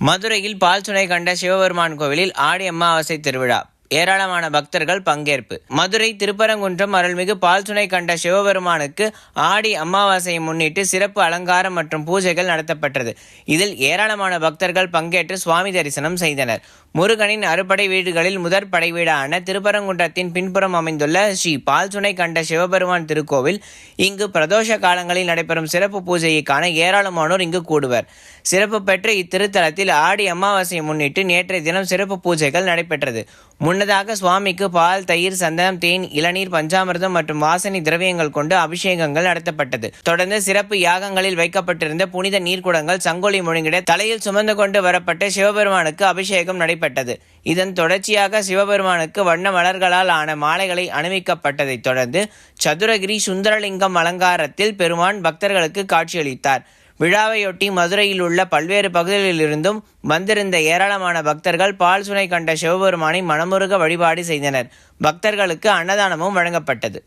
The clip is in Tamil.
மதுரையில் பால் சுனை கண்ட சிவபெருமான் கோவிலில் ஆடி அமாவாசை திருவிழா. ஏராளமான பக்தர்கள் பங்கேற்பு. மதுரை திருப்பரங்குன்றம் அருள்மிகு பால் சுனை கண்ட சிவபெருமானுக்கு ஆடி அமாவாசையை முன்னிட்டு சிறப்பு அலங்காரம் மற்றும் பூஜைகள் நடத்தப்பட்டது. இதில் ஏராளமான பக்தர்கள் பங்கேற்று சுவாமி தரிசனம் செய்தனர். முருகனின் அறுபடை வீடுகளில் முதற் படை வீடான திருப்பரங்குன்றத்தின் பின்புறம் அமைந்துள்ள ஸ்ரீ பால் சுனை கண்ட சிவபெருமான் திருக்கோவில் இங்கு பிரதோஷ காலங்களில் நடைபெறும் சிறப்பு பூஜையை காண ஏராளமானோர் இங்கு கூடுவர். சிறப்பு பெற்ற இத்திருத்தலத்தில் ஆடி அமாவாசையை முன்னிட்டு நேற்றைய தினம் சிறப்பு பூஜைகள் நடைபெற்றது. முன் முன்னதாக சுவாமிக்கு பால் தயிர் சந்தனம் தேன் இளநீர் பஞ்சாமிர்தம் மற்றும் வாசனை திரவியங்கள் கொண்டு அபிஷேகங்கள் நடத்தப்பட்டது. தொடர்ந்து சிறப்பு யாகங்களில் வைக்கப்பட்டிருந்த புனித நீர்க்குடங்கள் சங்கொலி முழுங்கிட தலையில் சுமந்து கொண்டு வரப்பட்ட சிவபெருமானுக்கு அபிஷேகம் நடைபெற்றது. இதன் தொடர்ச்சியாக சிவபெருமானுக்கு வண்ண மலர்களால் ஆன மாலைகளை அணிவிக்கப்பட்டதைத் தொடர்ந்து சதுரகிரி சுந்தரலிங்கம் அலங்காரத்தில் பெருமான் பக்தர்களுக்கு காட்சியளித்தார். விழாவையொட்டி மதுரையில் உள்ள பல்வேறு பகுதிகளிலிருந்தும் வந்திருந்த ஏராளமான பக்தர்கள் பால் சுனை கண்ட சிவபெருமானை மனமுருக வழிபாடு செய்தனர். பக்தர்களுக்கு அன்னதானமும் வழங்கப்பட்டது.